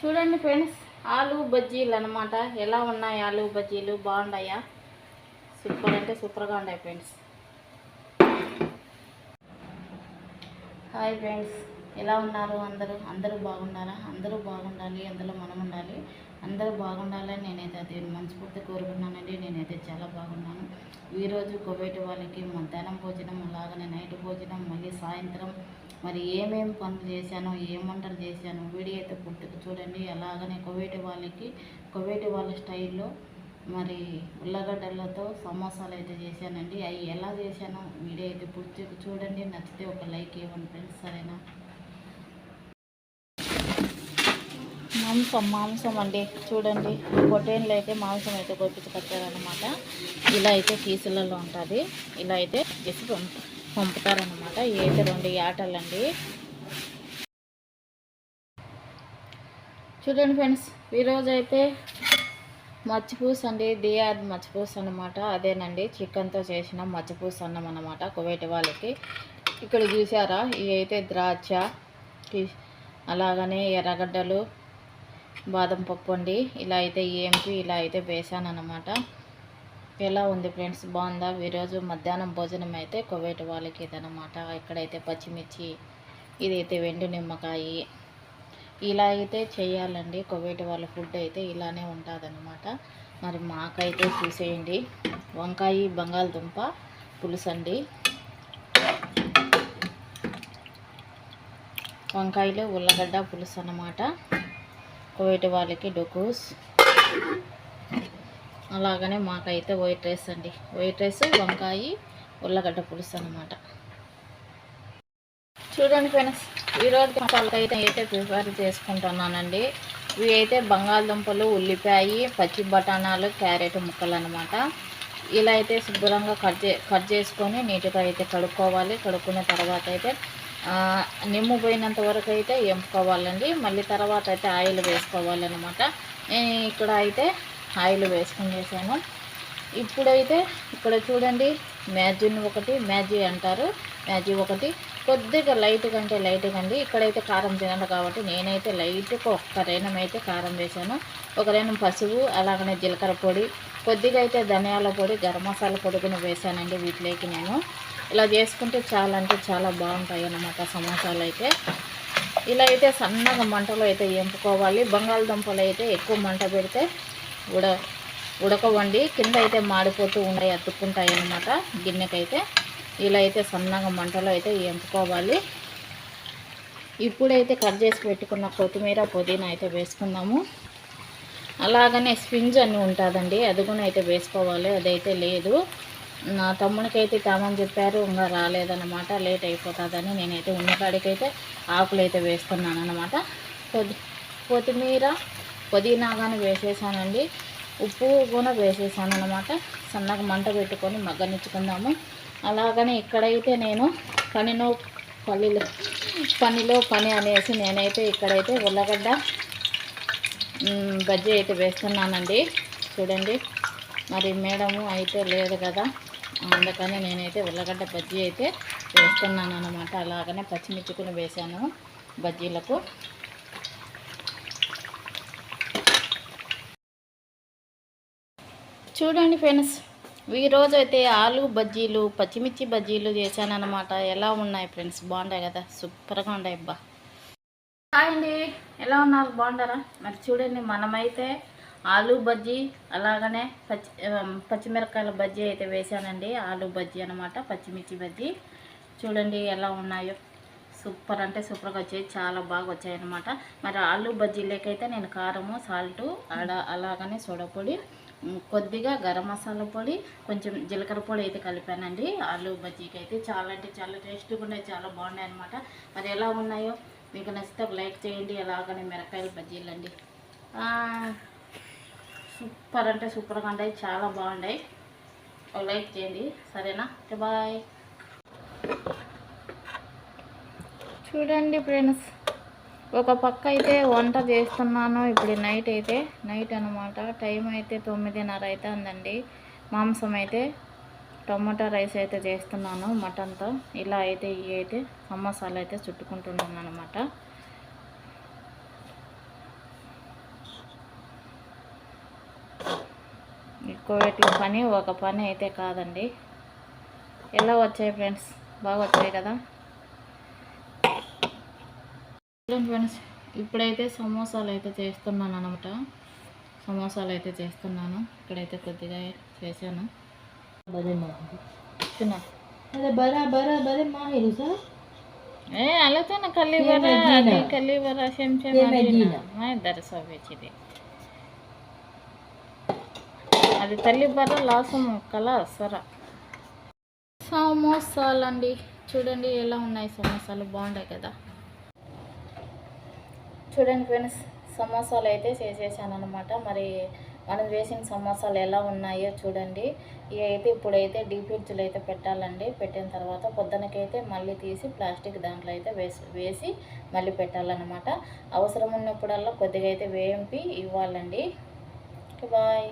చూడండి ఫ్రెండ్స్ ఆలు బజ్జీలు అనమాట ఎలా ఉన్నాయి ఆలు బజ్జీలు? బాగున్నాయా? సూపర్ అంటే సూపర్గా ఉన్నాయి ఫ్రెండ్స్. హాయ్ ఫ్రెండ్స్ ఎలా ఉన్నారు అందరూ? అందరూ బాగుండాలా అందరూ బాగుండాలి అందులో మనం ఉండాలి. అందరూ బాగుండాలని నేనైతే అది మనస్ఫూర్తి కోరుకున్నానండి నేనైతే చాలా బాగున్నాను. ఈరోజు కువైట్ వాళ్ళకి మధ్యాహ్నం భోజనం అలాగనే నైట్ భోజనం మళ్ళీ సాయంత్రం మరి ఏమేమి పనులు చేశాను ఏం వంటలు చేశాను వీడియో అయితే పుట్టుకు చూడండి. అలాగనే కువైట్ వాళ్ళకి కువైట్ వాళ్ళ స్టైల్లో మరి ఉల్లగడ్డలతో సమోసాలు అయితే చేశానండి. అవి ఎలా చేశానో వీడియో అయితే పూర్తి చూడండి. నచ్చితే ఒక లైక్ ఇవ్వండి ఫ్రెండ్స్ సరేనా? మాంసం మాంసం అండి. చూడండి పొటేన్లు అయితే మాంసం అయితే కొట్టించుకొచ్చారనమాట ఇలా అయితే కీసులలో ఉంటుంది. ఇలా అయితే చేసి పంపు పంపుతారనమాట ఇవి అయితే రెండు యాటలండి. చూడండి ఫ్రెండ్స్ ఈరోజైతే మచ్చిపూస్ మచ్చిపూస అండి ఆర్ మచ్చిపూస్ అనమాట అదేనండి చికెన్తో చేసిన మచ్చిపూస్ అన్నం అనమాట కువైట్ వాళ్ళకి. ఇక్కడ చూసారా? ఇవి అయితే ద్రాక్ష అలాగనే ఎర్రగడ్డలు బాదం పప్పు అండి. ఇలా అయితే ఏంపి ఇలా అయితే వేసాను అనమాట ఎలా ఉంది ఫ్రెండ్స్? బాగుందా? ఈరోజు మధ్యాహ్నం భోజనం అయితే కువైట్ వాళ్ళకి ఇదనమాట ఇక్కడైతే పచ్చిమిర్చి ఇదైతే వెండి నిమ్మకాయి. ఇలా అయితే చేయాలండి. కువైట్ వాళ్ళ ఫుడ్ అయితే ఇలానే ఉంటుందన్నమాట. మరి మాకైతే చూసేయండి. వంకాయ బంగాళదుంప పులుసు అండి వంకాయలు ఉల్లగడ్డ పులుసు అన్నమాట కువైట్ వాళ్ళకి డొకూస్. అలాగనే మాకైతే వైట్ రైస్ అండి. వైట్ రైస్ వంకాయ ఉల్లగడ్డ పులుసు అన్నమాట చూడండి ఫ్రెండ్స్. ఈరోజు మసాలా అయితే అయితే ప్రిపేర్ చేసుకుంటున్నానండి. ఇవి అయితే బంగాళదుంపలు ఉల్లిపాయ పచ్చి బఠానాలు క్యారెట్ ముక్కలు అనమాట ఇలా అయితే శుభ్రంగా కట్ చే కట్ చేసుకొని నీట్గా అయితే కడుక్కోవాలి. కడుక్కున్న తర్వాత అయితే నిమ్ము పోయినంత వరకు అయితే ఎంపుకోవాలండి. మళ్ళీ తర్వాత అయితే ఆయిల్ వేసుకోవాలన్నమాట. నేను ఇక్కడ అయితే ఆయిల్ వేసుకుని చేశాను. ఇప్పుడైతే ఇక్కడ చూడండి మ్యాజిన్ ఒకటి మ్యాజీ అంటారు. మ్యాజీ ఒకటి కొద్దిగా లైట్గా అంటే లైట్గా అండి ఇక్కడైతే కారం తినడు కాబట్టి నేనైతే లైట్గా ఒక్క రేణం అయితే కారం వేసాను. ఒక రేణం పసుపు అలాగనే జీలకర్ర పొడి కొద్దిగా అయితే ధనియాల పొడి గరం మసాలా పొడి కూడా వేసానండి వీటిలోకి నేను. ఇలా చేసుకుంటే చాలా అంటే చాలా బాగుంటాయి అన్నమాట సమోసాలు అయితే. ఇలా అయితే సన్నగా మంటలో అయితే ఎంపుకోవాలి. బంగాళదుంపలు అయితే ఎక్కువ మంట పెడితే ఉడ ఉడకవండి. కింద అయితే మాడిపోతూ ఉంటాయి అతుక్కుంటాయి అన్నమాట గిన్నెకైతే. ఇలా అయితే సన్నగా మంటలో అయితే ఎంపుకోవాలి. ఇప్పుడైతే కట్ చేసి పెట్టుకున్న కొత్తిమీర పుదీనా అయితే వేసుకుందాము. అలాగనే స్పింజ్ అని ఉంటుందండి అది కూడా అయితే వేసుకోవాలి అదైతే లేదు. నా తమ్ముడికి అయితే తామని చెప్పారు ఇంకా రాలేదన్నమాట లేట్ అయిపోతుందని నేనైతే ఉన్నకాడికైతే ఆకులు అయితే వేస్తున్నాను అనమాట కొద్ది కొత్తిమీర పుదీనా కానీ వేసేసానండి ఉప్పు కూడా వేసేసాను అనమాట సన్నగా మంట పెట్టుకొని మగ్గనిచ్చుకుందాము. అలాగనే ఇక్కడైతే నేను పనిలో పల్లిలో పనిలో పని అనేసి నేనైతే ఇక్కడైతే ఉల్లగడ్డ బజ్జీ అయితే వేస్తున్నానండి. చూడండి. మరి మేడము అయితే లేదు కదా. అందుకని నేనైతే ఉల్లగడ్డ బజ్జీ అయితే వేస్తున్నాను అనమాట అలాగనే పచ్చిమిర్చి కూడా వేసాను బజ్జీలకు. చూడండి ఫ్రెండ్స్. ఈరోజు అయితే ఆలు బజ్జీలు పచ్చిమిర్చి బజ్జీలు చేశానన్నమాట. ఎలా ఉన్నాయి ఫ్రెండ్స్? బాగుంటాయి కదా? సూపర్గా ఉన్నాయి అబ్బా. హాయ్ అండి. ఎలా ఉన్నారు? బాగుండారా మరి చూడండి మనమైతే ఆలు బజ్జీ అలాగనే పచ్చి పచ్చిమిరకాయల బజ్జీ అయితే వేసానండి ఆలు బజ్జీ అనమాట పచ్చిమిర్చి బజ్జీ. చూడండి ఎలా ఉన్నాయో. సూపర్ అంటే సూపర్గా వచ్చాయి. చాలా బాగా వచ్చాయి అనమాట మరి ఆలు బజ్జీలకైతే నేను కారము సాల్టు అలా అలాగనే సోడపొడి కొద్దిగా గరం మసాలా పొడి కొంచెం జీలకర్ర పొడి అయితే కలిపానండి. ఆలు బజ్జీకి అయితే చాలా అంటే చాలా టేస్ట్గా ఉన్నాయి చాలా బాగున్నాయి అనమాట మరి ఎలా ఉన్నాయో మీకు నచ్చితే లైక్ చేయండి అలాగనే మిరకాయలు బజ్జీలు అండి. సూపర్ అంటే సూపర్గా ఉన్నాయి చాలా బాగున్నాయి. ఒక లైక్ చేయండి సరేనా? బాయ్. చూడండి ఫ్రెండ్స్. ఒక పక్క అయితే వంట చేస్తున్నాను. ఇప్పుడు నైట్ అయితే నైట్ అనమాట టైం అయితే తొమ్మిదిన్నర అయితే ఉందండి మాంసం అయితే టొమాటో రైస్ అయితే చేస్తున్నాను మటన్తో. ఇలా అయితే ఇవి అయితే సమోసాలు అయితే చుట్టుకుంటున్నాను అనమాట ఎక్కువ పని ఒక పని అయితే కాదండి. ఎలా వచ్చాయి ఫ్రెండ్స్? బాగా వచ్చాయి కదా? ఫ్రెండ్స్ ఇప్పుడైతే సమోసాలు అయితే చేస్తున్నాను అనమాట సమోసాలు అయితే చేస్తున్నాను. ఇక్కడైతే కొద్దిగా చేశాను. మా అదే బరా బరా మా ఏ అలాతో నా కల్లి బరా అది ఇద్దరు సవ్యచిది అది తల్లి బర లాసం కల సరా సమోసాలండి. చూడండి ఎలా ఉన్నాయి సమోసాలు? బాగుంటాయి కదా. చూడండి ఫ్రెండ్స్ సమోసాలు అయితే చేసేసాను అనమాట మరి మనం వేసిన సమోసాలు ఎలా ఉన్నాయో చూడండి. ఇవి అయితే ఇప్పుడైతే డీ ఫ్రిడ్జ్లో అయితే పెట్టాలండి. పెట్టిన తర్వాత పొద్దునకైతే మళ్ళీ తీసి ప్లాస్టిక్ దాంట్లో అయితే వేసి వేసి మళ్ళీ పెట్టాలన్నమాట. అవసరం ఉన్నప్పుడల్లా కొద్దిగా అయితే వేయింపి ఇవ్వాలండి. బాయ్.